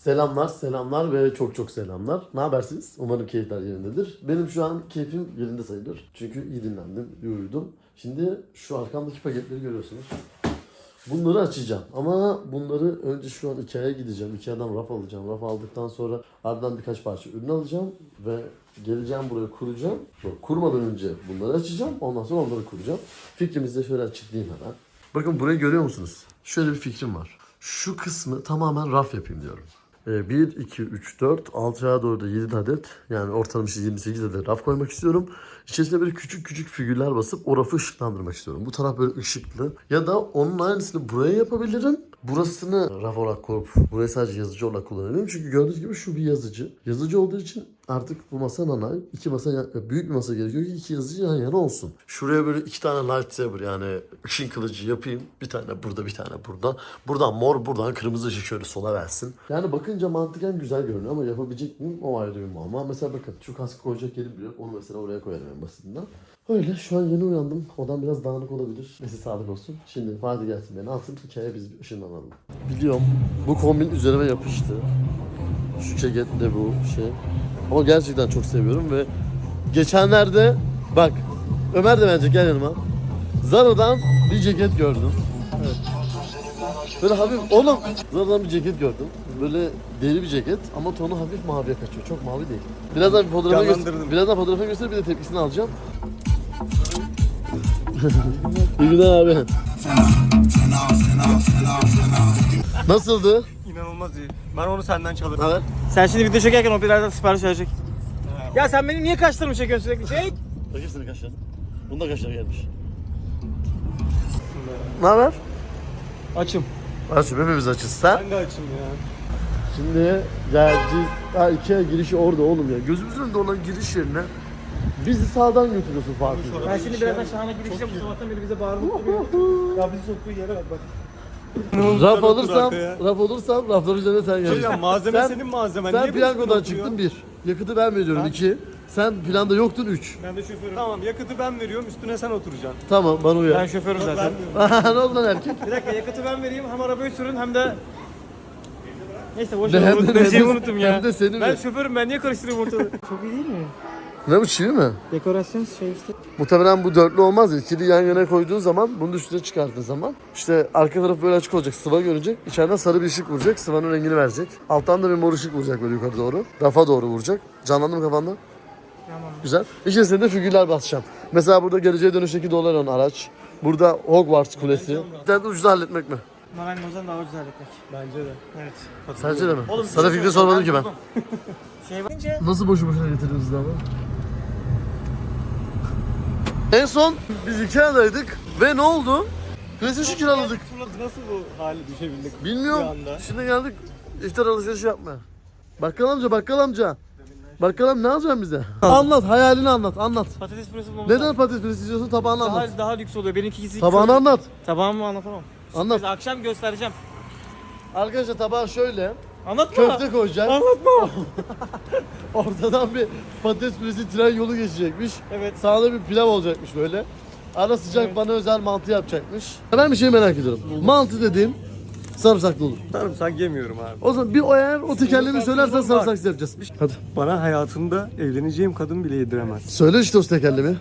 Selamlar, selamlar ve çok çok selamlar. Ne habersiniz? Umarım keyifler yerindedir. Benim şu an keyfim yerinde sayılır. Çünkü iyi dinlendim, iyi uyudum. Şimdi şu arkamdaki paketleri görüyorsunuz. Bunları açacağım ama bunları önce şu an Ikea'ya gideceğim. Ikea'dan raf alacağım. Raf aldıktan sonra ardından birkaç parça ürün alacağım ve geleceğim buraya kuracağım. Kurmadan önce bunları açacağım. Ondan sonra onları kuracağım. Fikrimizi şöyle açıklayayım hemen. Bakın burayı görüyor musunuz? Şöyle bir fikrim var. Şu kısmı tamamen raf yapayım diyorum. 1, 2, 3, 4, 6'ya doğru da 7 adet yani ortalama işte 28 adet raf koymak istiyorum. İçerisine böyle küçük küçük figürler basıp o rafı ışıklandırmak istiyorum. Bu taraf böyle ışıklı. Ya da onun aynısını buraya yapabilirim. Burasını raf olarak koyup burayı sadece yazıcı olarak kullanabilirim. Çünkü gördüğünüz gibi şu bir yazıcı. Yazıcı olduğu için artık bu masa nanay. iki masa büyük bir masa gerekiyor ki iki yazıcı yan yana olsun. Şuraya böyle iki tane lightsaber yani ışın kılıcı yapayım. Bir tane burada bir tane burada. Buradan mor buradan kırmızı ışık şöyle sola versin. Yani bakınca mantıken güzel görünüyor ama yapabilecek miyim o ayrı bir muamma. Mesela bakın şu kaskı koyacak yerim bile. Onu mesela oraya koyarım en basitinden. Öyle şu an yeni uyandım. Odam biraz dağınık olabilir. Neyse sağlık olsun. Şimdi Fatih gelsin beni alsın. Hikaye biz bir ışınlanalım. Biliyorum bu kombin üzerime yapıştı. Şu ceket de bu şey. Ama gerçekten çok seviyorum ve geçenlerde bak Ömer de bence gel yanıma. Zara'dan bir ceket gördüm. Evet. Böyle hafif oğlum Zara'dan bir ceket gördüm. Böyle deri bir ceket ama tonu hafif maviye kaçıyor. Çok mavi değil. Birazdan bir fotoğrafı göster birazdan fotoğrafı göster bir de tepkisini alacağım. İyi günler abi. Nasıldı? İnanılmaz iyi. Ben onu senden çalırım. Evet. Sen şimdi video çekerken o birazdan sipariş verecek. Ya sen benim niye kaşlarımı çekiyorsun sürekli? Çek. Bakayım senin kaşların. Bunda kaşlar gelmiş. Ne haber? Açım. Açım hepimiz açız. Sen? Ben de açım ya. Şimdi geleceğiz. Ha Ikea girişi orada oğlum ya. Gözümüzün önünde olan giriş yerine bizi sağdan götürüyorsun Fatih. Ben şimdi birazdan şahane girişeceğim. Bu sabahtan beri bize bağırıp Ya bizi soktuğu yere bak bak. Raf olursam, raf olursam raflar üzerine sen Şey ya malzeme Sen- senin malzemen. Sen Niye çıktın oturuyor? bir. Yakıtı ben veriyorum iki. Sen planda yoktun üç. Ben de şoförüm. Tamam yakıtı ben veriyorum üstüne sen oturacaksın. Tamam bana Ben uyar. şoförüm zaten. ne oldu lan erkek? Bir dakika yakıtı ben vereyim hem arabayı sürün hem de... Neyse boş ver hem de- unuttum. hem Ben şeyi de- unuttum ya. hem de seni ben mi? şoförüm ben niye karıştırıyorum ortalığı? Çok iyi değil mi? Ne bu çivi mi? Dekorasyon şey işte. Muhtemelen bu dörtlü olmaz ya. İkili yan yana koyduğun zaman bunun üstüne çıkarttığın zaman işte arka tarafı böyle açık olacak. Sıva görecek. İçeriden sarı bir ışık vuracak. Sıvanın rengini verecek. Alttan da bir mor ışık vuracak böyle yukarı doğru. Rafa doğru vuracak. Canlandı mı kafanda? Tamam. Güzel. İçerisine de figürler basacağım. Mesela burada geleceğe dönüşteki Dolaron araç. Burada Hogwarts Kulesi. Bir de ucuza halletmek mi? Marangozdan daha ucuz halletmek. Bence de. Evet. Sence de mi? Oğlum, Sana şey fikri sormadım ki ben. Şey bakınca Nasıl boşu boşuna getirdiniz ama? En son biz Ikea'daydık ve ne oldu? PlayStation kiraladık. Nasıl bu hale düşebildik? Bilmiyorum. Anda. Şimdi geldik iftar alışverişi yapmaya. Bakkal amca, bakkal amca. Bakkal amca ne alacaksın bize? anlat, hayalini anlat, anlat. patates püresi bulmamız Neden lazım. patates püresi istiyorsun? Tabağını anlat. Daha, daha lüks oluyor. Benimki ikisi Tabağını anlat. Tabağımı anlatamam. Anlat. Biz akşam göstereceğim. Arkadaşlar tabağı şöyle. Anlatma. Köfte koyacak. Anlatma. Ortadan bir patates püresi tren yolu geçecekmiş. Evet. Sağda bir pilav olacakmış böyle. Ara sıcak bana özel mantı yapacakmış. Ben bir şey merak ediyorum. Mantı dediğim sarımsaklı olur. Sarımsak yemiyorum abi. O zaman bir o eğer o tekerlemi söylersen Bak. sarımsaksız yapacağız. Hadi. Bana hayatımda evleneceğim kadın bile yediremez. Söyle işte o tekerlemi.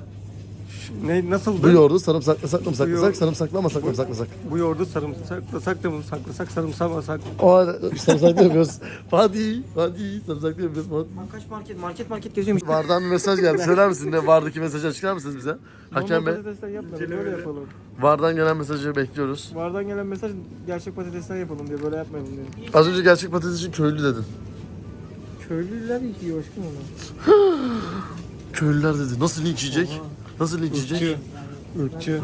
Ne nasıldı? Bu yoğurdu sarımsaklasak mı saklasak, yoğurt- sarımsaklamasak mı saklasak. Bu yoğurdu sarımsaklasak da mı saklasak sarımsamasak. O ara sarımsaklı yapıyoruz. Hadi, hadi sarımsaklı yapıyoruz. Hadi. Kaç market market market geziyorum. Vardan bir mesaj geldi. Söyler misin ne vardaki mesajı açıklar mısınız bize? Hakem Bey, patatesler yapmayalım böyle yapalım. vardan gelen mesajı bekliyoruz. Vardan gelen mesaj gerçek patatesler yapalım diye böyle yapmayalım diye. Az önce gerçek patates için köylü dedin. Köylüler yiyor aşkım onu. Köylüler dedi. Nasıl linç yiyecek? Nasıl linç yiyecek? Irkçı.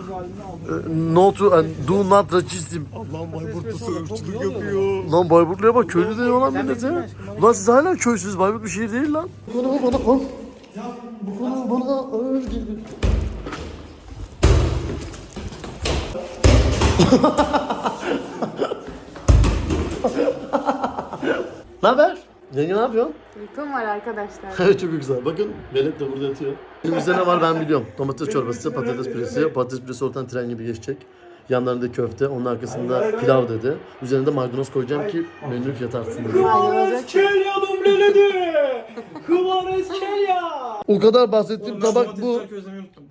Ee, No to and do not racism. Allah'ım Bayburtlusu ırkçılık yapıyor. Lan Bayburtlu'ya bak köylü diyor lan millete. bekle aşkım, Lan siz hala köysünüz. Bayburt bir şehir değil lan. Bu konu bana al. Bu konu bana ağır geliyor. ne haber? Yenge ne yapıyorsun? Uykum var arkadaşlar. Evet çok güzel. Bakın Velet de burada yatıyor. Elimizde ne var ben biliyorum. Domates çorbası, patates püresi. Patates püresi ortadan tren gibi geçecek. Yanlarında köfte, onun arkasında pilav dedi. Üzerine de maydanoz koyacağım ki menünün fiyatı artsın dedi. Kelya dumleledi. Kıvares kelya. O kadar bahsettiğim tabak bu.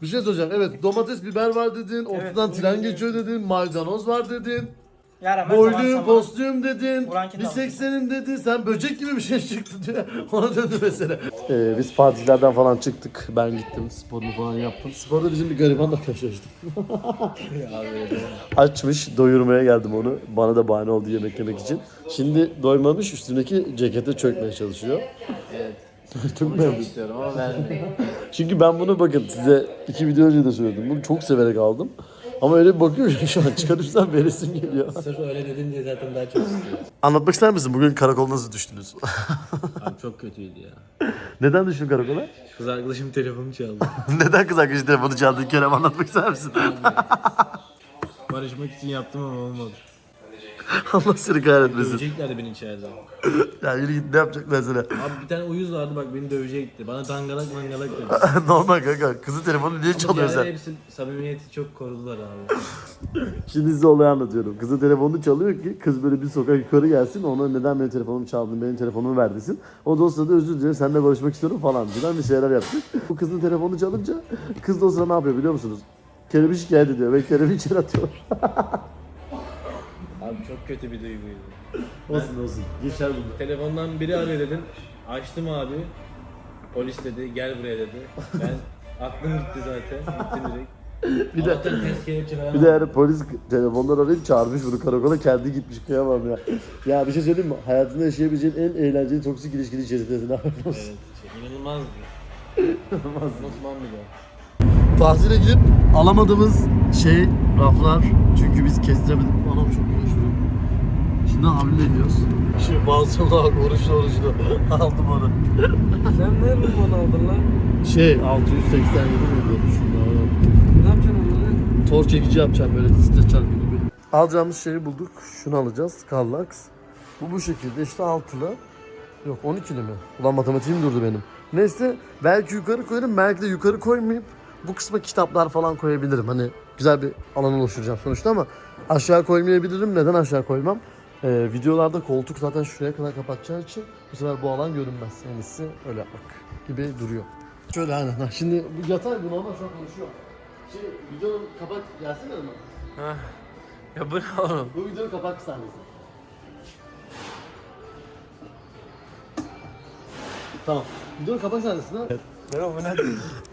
Bir şey söyleyeceğim. Evet domates, biber var dedin. Ortadan tren geçiyor dedin. Maydanoz var dedin. Yaren ben Boyluyum, zaman- dedin. Buranki Bir de seksenim dedin. Sen böcek gibi bir şey çıktı diyor. Ona döndü mesela. Ee, biz partilerden falan çıktık. Ben gittim. Sporumu falan yaptım. Sporda bizim bir garibanla karşılaştım. Açmış. Doyurmaya geldim onu. Bana da bahane oldu yemek yemek için. Şimdi doymamış. Üstündeki cekete çökmeye çalışıyor. Evet. Çok istiyorum ama vermiyor. Çünkü ben bunu bakın size iki video önce de söyledim. Bunu çok severek aldım. Ama öyle bir bakıyorum ki şu an çıkarırsam veresim geliyor. Sırf öyle dedin diye zaten daha çok istiyorum. Anlatmak ister misin? Bugün karakolda nasıl düştünüz? Abi çok kötüydü ya. Neden düştün karakola? Kız arkadaşım telefonu çaldı. Neden kız arkadaşı telefonu çaldın Kerem anlatmak ister misin? Barışmak için yaptım ama olmadı. Allah seni kahretmesin. Döveceklerdi beni içeride. Ya yürü git ne yapacaklar sana? Abi bir tane uyuz vardı bak beni dövecekti. Bana dangalak mangalak dedi. Normal kanka. Kızın telefonu niye çalıyorsun sen? hepsi samimiyeti çok korudular abi. Şimdi size olayı anlatıyorum. Kızın telefonunu çalıyor ki kız böyle bir sokak yukarı gelsin. Ona neden benim telefonumu çaldın, benim telefonumu ver desin. O da o sırada özür dilerim seninle barışmak istiyorum falan filan bir şeyler yaptık. Bu kızın telefonu çalınca kız da o sırada ne yapıyor biliyor musunuz? Kerem'i şikayet ediyor ve Kerem'i içeri atıyor. Çok kötü bir duyguydu. olsun olsun. Geçer bunu. Telefondan biri arıyor dedim. Açtım abi. Polis dedi gel buraya dedi. Ben aklım gitti zaten. Gittim direkt. Bir de Allah'tan ters kelepçe falan Bir de yani polis telefondan arayıp çağırmış bunu karakola kendi gitmiş kıyamam ya. Ya bir şey söyleyeyim mi? Hayatında yaşayabileceğin en eğlenceli toksik ilişkili içerisindesin abi. Evet. Şey, inanılmazdı. Unutmam bir daha. Tahsile gidip alamadığımız şey raflar. Çünkü biz kestiremedik. Anam çok uğraşıyor. Şimdi abimle diyoruz. Şu bazılı oruçlu oruçlu. Aldım onu. Sen ne rumun aldın lan? Şey 687 miydi? Şunlar. Ne yapacaksın onları? Tor çekici yapacağım böyle stres çarpı gibi. Alacağımız şeyi bulduk. Şunu alacağız. Carlax. Bu bu şekilde işte altılı. Yok 12'li mi? Ulan matematiğim durdu benim. Neyse belki yukarı koyarım belki de yukarı koymayayım. Bu kısma kitaplar falan koyabilirim. Hani güzel bir alan oluşturacağım sonuçta ama aşağı koymayabilirim. Neden aşağı koymam? Ee, videolarda koltuk zaten şuraya kadar kapatacağı için bu sefer bu alan görünmez. En iyisi öyle yapmak gibi duruyor. Şöyle aynen. Ha, Şimdi bu yatay bu normal şu an konuşuyor. Şey videonun kapak gelsene mi? Ya bu ne oğlum? Bu videonun kapak sahnesi. Tamam. Videonun kapak sahnesi bu ne?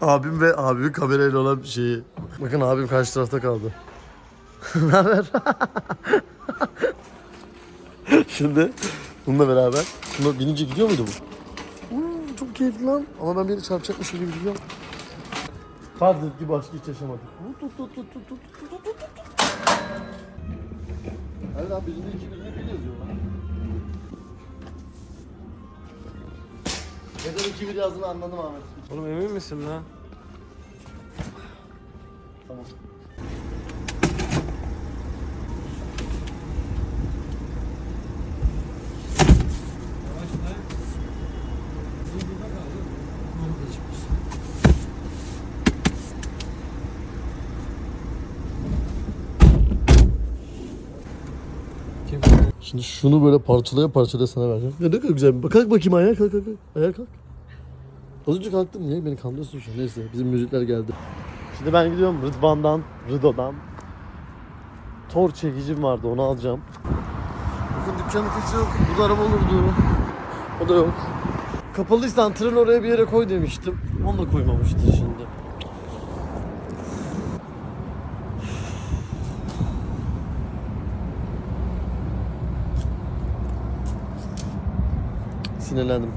Abim ve abimin kamerayla olan şeyi. Bakın abim karşı tarafta kaldı. ne haber? Şimdi bununla beraber. Buna binince gidiyor muydu bu? Hmm, çok keyifli lan. Ama ben biri çarpacakmış gibi gidiyorum. Farz et ki başka hiç yaşamadık. Tut tut tut tut tut tut tut tut. Hayır abi birinde iki birinde bir yazıyor lan. Neden iki bir yazdığını anladım Ahmet. Oğlum emin misin lan? Şimdi şunu böyle parçalaya parçalaya sana vereceğim. Ya ne kadar güzel. bir- Kalk bakayım ayağa kalk kalk. Ayağa kalk. Az önce kalktın niye beni kandırıyorsun şu an? Neyse bizim müzikler geldi. Şimdi ben gidiyorum Rıdvan'dan, Rıdo'dan. Tor çekicim vardı onu alacağım. Bakın dükkanın kimse yok. Burada araba olurdu. O da yok. Kapalıysan tren oraya bir yere koy demiştim. Onu da koymamıştır şimdi. Sinirlendim.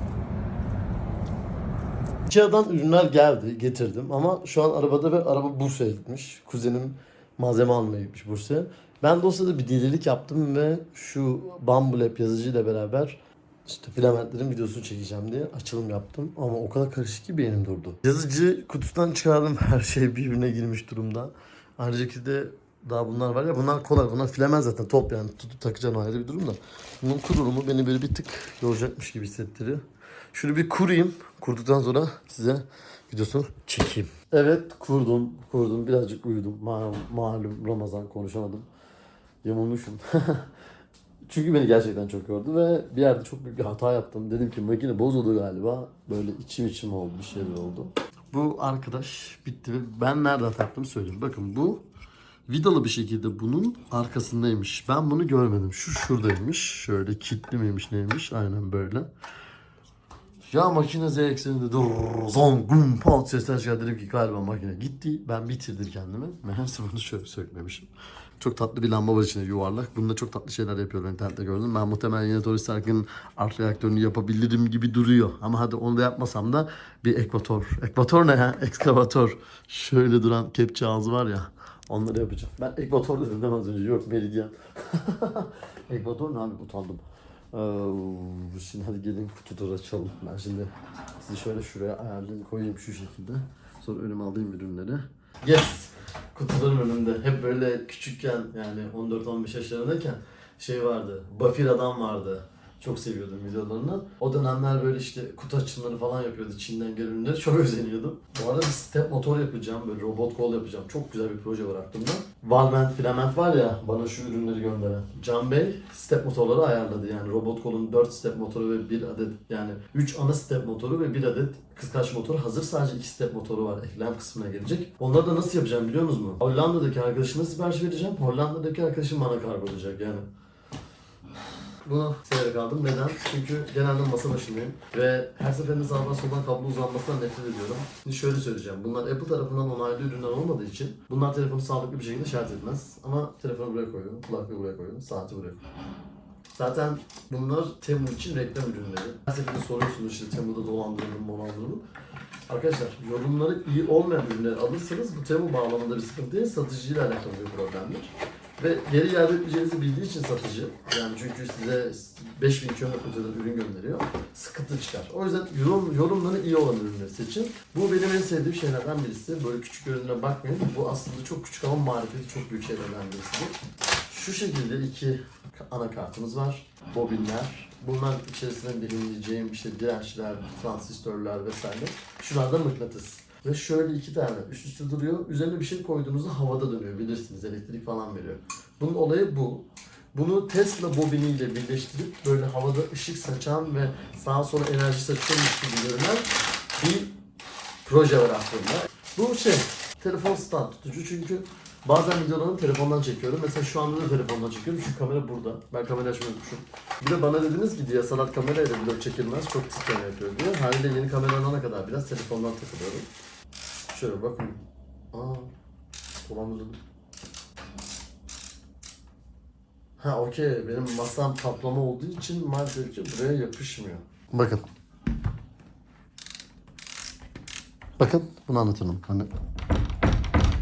Ikea'dan ürünler geldi, getirdim ama şu an arabada ve araba Bursa'ya gitmiş. Kuzenim malzeme almaya gitmiş Bursa'ya. Ben de o sırada bir delilik yaptım ve şu Bambulab yazıcıyla beraber işte filamentlerin videosunu çekeceğim diye açılım yaptım. Ama o kadar karışık ki beynim durdu. Yazıcı kutusundan çıkardım her şey birbirine girmiş durumda. Ayrıca de Daha bunlar var ya bunlar kolay. Bunlar filemen zaten top yani. Tutup takacağın o ayrı bir durum da. Bunun kurulumu beni böyle bir tık yoracakmış gibi hissettiriyor. Şunu bir kurayım. Kurduktan sonra size videosunu çekeyim. Evet kurdum. Kurdum. Birazcık uyudum. Malum, malum Ramazan konuşamadım. Yamulmuşum. Çünkü beni gerçekten çok yordu ve bir yerde çok büyük bir hata yaptım. Dedim ki makine bozuldu galiba. Böyle içim içim oldu, bir şeyler oldu. Bu arkadaş bitti ben nerede hata yaptığımı söyleyeyim. Bakın bu vidalı bir şekilde bunun arkasındaymış. Ben bunu görmedim. Şu şuradaymış. Şöyle kilitli miymiş neymiş? Aynen böyle. Ya makine Z ekseninde dur zon gum pat sesler çıkar dedim ki galiba makine gitti. Ben bitirdim kendimi. Meğerse bunu şöyle sökmemişim. Çok tatlı bir lamba var içinde yuvarlak. Bunda çok tatlı şeyler yapıyorlar internette gördüm. Ben muhtemelen yine Tony Stark'ın art reaktörünü yapabilirim gibi duruyor. Ama hadi onu da yapmasam da bir ekvator. Ekvator ne ya? Ekskavatör. Şöyle duran kepçe ağzı var ya. Onları yapacağım. Ben ekvator dedim değil az önce? Yok meridyen. ekvator ne abi utandım. Ee, şimdi hadi gelin kutuları açalım. Ben şimdi sizi şöyle şuraya ayarlayayım koyayım şu şekilde. Sonra önüme alayım ürünleri. Yes! Kutuların önünde. Hep böyle küçükken yani 14-15 yaşlarındayken şey vardı. Bafir adam vardı. Çok seviyordum videolarını. O dönemler böyle işte kutu açımları falan yapıyordu. Çin'den gelen ürünleri çok özeniyordum. Bu arada bir step motor yapacağım. Böyle robot kol yapacağım. Çok güzel bir proje var aklımda. Valment Filament var ya bana şu ürünleri gönderen. Can Bey step motorları ayarladı. Yani robot kolun 4 step motoru ve 1 adet yani 3 ana step motoru ve 1 adet kıskaç motoru hazır. Sadece 2 step motoru var. Eklem kısmına gelecek. Onları da nasıl yapacağım biliyor musunuz? Hollanda'daki arkadaşıma sipariş vereceğim. Hollanda'daki arkadaşım bana kargolayacak yani. Bunu severek aldım. Neden? Çünkü genelde masa başındayım. Ve her seferinde sağdan soldan kablo uzanmasından nefret ediyorum. Şimdi şöyle söyleyeceğim. Bunlar Apple tarafından onaylı ürünler olmadığı için bunlar telefonu sağlıklı bir şekilde şarj etmez. Ama telefonu buraya koyuyorum, kulaklığı buraya koyuyorum, saati buraya koyuyorum. Zaten bunlar Temu için reklam ürünleri. Her seferinde soruyorsunuz işte Temu'da dolandırılır mı? Arkadaşlar yorumları iyi olmayan ürünleri alırsanız bu Temu bağlamında bir sıkıntı değil, satıcıyla alakalı bir problemdir. Ve geri iade etmeyeceğinizi bildiği için satıcı, yani çünkü size 5000 kilometreden ürün gönderiyor, sıkıntı çıkar. O yüzden yorum, yorumları iyi olan ürünleri seçin. Bu benim en sevdiğim şeylerden birisi. Böyle küçük ürünlere bakmayın. Bu aslında çok küçük ama marifeti çok büyük şeylerden birisidir. Şu şekilde iki anakartımız var. Bobinler. Bunlar içerisinde belirleyeceğim işte dirençler, transistörler vesaire. Şunlar da mıknatıs. Ve şöyle iki tane üst üste duruyor. Üzerine bir şey koyduğunuzda havada dönüyor bilirsiniz. Elektrik falan veriyor. Bunun olayı bu. Bunu Tesla bobiniyle birleştirip böyle havada ışık saçan ve sağa sola enerji saçıyormuş gibi görünen bir proje var aslında. Bu şey, telefon stand tutucu çünkü bazen videolarımı telefondan çekiyorum. Mesela şu anda da telefondan çekiyorum çünkü kamera burada. Ben kamera açmayı unutmuşum. Bir de bana dediniz ki diye sanat kamerayla vlog çekilmez çok titreme yapıyor diye. Haliyle yeni kamera alana kadar biraz telefondan takılıyorum. Şöyle bakın. Aa, dolandırıldım. Ha okey benim masam kaplama olduğu için maalesef ki buraya yapışmıyor. Bakın. Bakın bunu anlatalım. Hani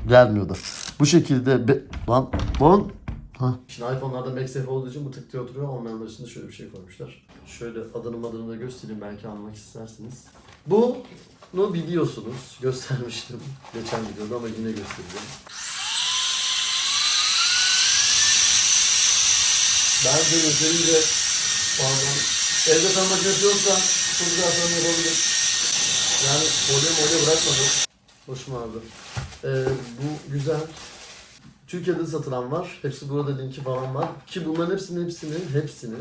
gelmiyordu. Bu şekilde be... lan lan Ha. Şimdi iPhone'larda MagSafe olduğu için bu tık diye oturuyor. Olmayanlar için de şöyle bir şey koymuşlar. Şöyle adını adını da göstereyim belki almak istersiniz. Bunu biliyorsunuz. Göstermiştim geçen videoda ama yine göstereceğim. Ben de yeterince pardon. Evde tam makinesi yoksa çok güzel tanım yapabilir. Yani folyo molyo bırakmadım. Hoşuma ağrıdı. Ee, bu güzel. Türkiye'de satılan var. Hepsi burada linki falan var. Ki bunların hepsini hepsini hepsini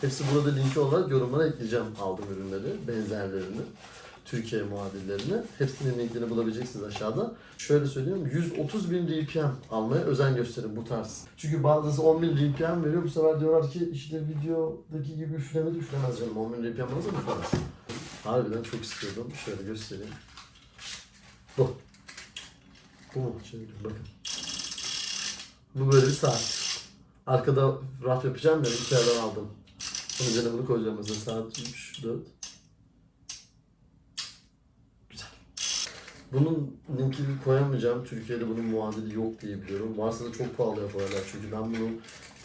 hepsi burada linki olarak yorumlara ekleyeceğim aldım ürünleri, benzerlerini. Türkiye muadillerini. Hepsinin linkini bulabileceksiniz aşağıda. Şöyle söyleyeyim 130 bin RPM almaya özen gösterin bu tarz. Çünkü bazısı 10 bin RPM veriyor. Bu sefer diyorlar ki işte videodaki gibi üflemedi üflemez canım. 10 bin RPM nasıl üflemez? Harbiden çok istiyordum. Şöyle göstereyim. Bu. Bu mu? Şöyle bakın. Bu böyle bir saat. Arkada raf yapacağım ya yerden aldım. Bunun üzerine bunu koyacağım mesela saat 3, 4. Güzel. Bunun linkini koyamayacağım. Türkiye'de bunun muadili yok diye biliyorum. Varsa da çok pahalı yaparlar. Çünkü ben bunu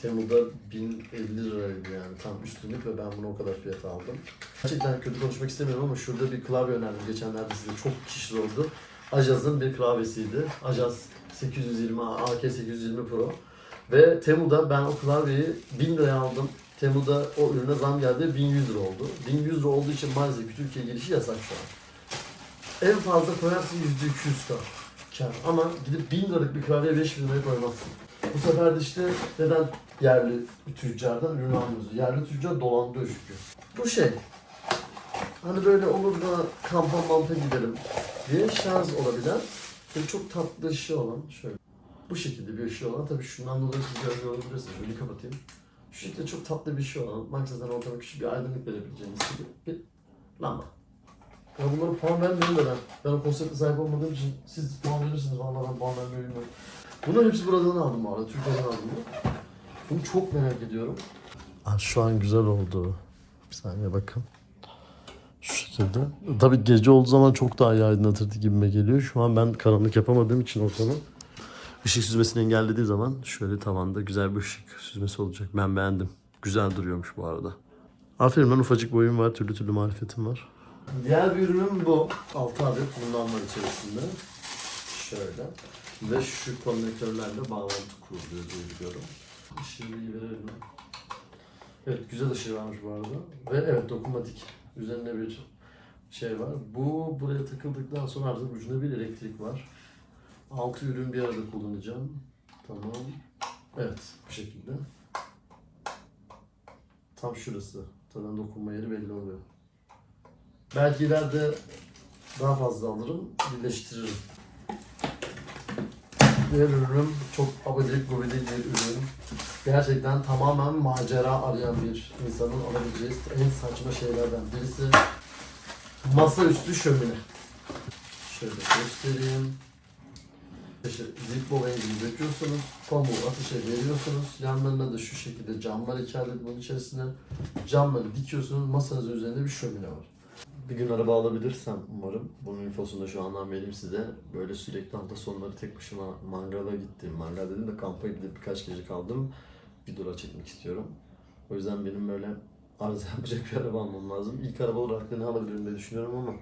Temu'da 1050 liraydı yani tam üstünlük ve ben bunu o kadar fiyata aldım. Gerçekten kötü konuşmak istemiyorum ama şurada bir klavye önerdim. Geçenlerde size çok kişi sordu. Ajaz'ın bir klavyesiydi. Ajaz 820 AK 820 Pro. Ve Temu'da ben o klavyeyi 1000 liraya aldım. Temu'da o ürüne zam geldi 1100 lira oldu. 1100 lira olduğu için maalesef ki Türkiye girişi yasak şu an. En fazla koyarsın %200 kar. Kar. Ama gidip 1000 liralık bir klavyeye 5000 liraya koymazsın. Bu sefer de işte neden yerli tüccardan ürün almıyoruz? Yerli tüccar dolandırıyor çünkü. Bu şey. Hani böyle olur da kampa mampa gidelim diye şarj olabilen böyle çok tatlı ışığı olan şöyle. Bu şekilde bir ışığı olan tabii şundan dolayı siz görmüyor olabilirsiniz. Şöyle kapatayım. Şu şekilde çok tatlı bir ışığı olan maksaten ortama küçük bir aydınlık verebileceğiniz gibi bir lamba. Ya bunları puan vermiyorum da ben. Ben konsepte sahip olmadığım için siz puan verirsiniz. Vallahi ben puan vermeyi bilmiyorum. Bunların hepsi buradan aldım bu arada. Türkiye'den aldım bunu. Bunu çok merak ediyorum. Aa, şu an güzel oldu. Bir saniye bakın. Şu şekilde. Tabii gece olduğu zaman çok daha iyi aydınlatırdı gibime geliyor. Şu an ben karanlık yapamadığım için ortamı. Işık süzmesini engellediği zaman şöyle tavanda güzel bir ışık süzmesi olacak. Ben beğendim. Güzel duruyormuş bu arada. Aferin lan ufacık boyum var, türlü türlü marifetim var. Diğer bir ürünüm bu. 6 adet bundan var içerisinde. Şöyle. Ve şu konnektörlerle bağlantı kuruluyor diye biliyorum. Şimdi verelim. Evet güzel ışığı varmış bu arada. Ve evet dokunmatik. Üzerinde bir şey var. Bu buraya takıldıktan sonra artık ucunda bir elektrik var. Altı ürün bir arada kullanacağım. Tamam. Evet bu şekilde. Tam şurası. Zaten dokunma yeri belli oluyor. Belki ileride daha fazla alırım, birleştiririm. Diğer ürünüm çok abidik gubidik bir ürün. Gerçekten tamamen macera arayan bir insanın alabileceği en saçma şeylerden birisi. Masaüstü şömine. Şöyle göstereyim. İşte Zippo rengini döküyorsunuz. Pamuğu ateşe veriyorsunuz. Yanlarına da şu şekilde camlar iki adet bunun içerisine. Camları dikiyorsunuz. Masanızın üzerinde bir şömine var. Bir gün araba alabilirsem umarım. Bunun infosunu da şu andan vereyim size. Böyle sürekli hafta sonları tek başıma mangala gittim. Mangal dedim de kampa gidip birkaç gece kaldım. Videolar çekmek istiyorum. O yüzden benim böyle arıza yapacak bir araba almam lazım. İlk araba olarak da ne alabilirim diye düşünüyorum ama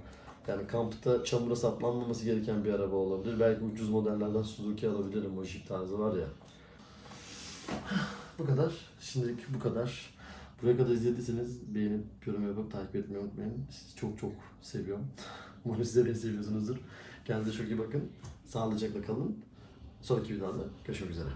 yani kampta çamura saplanmaması gereken bir araba olabilir. Belki ucuz modellerden Suzuki alabilirim. O Jeep tarzı var ya. bu kadar. Şimdilik bu kadar. Buraya kadar izlediyseniz beğenip, yorum yapıp takip etmeyi unutmayın. Sizi çok çok seviyorum. Umarım siz de beni seviyorsunuzdur. Kendinize çok iyi bakın. Sağlıcakla kalın. Sonraki videoda görüşmek üzere.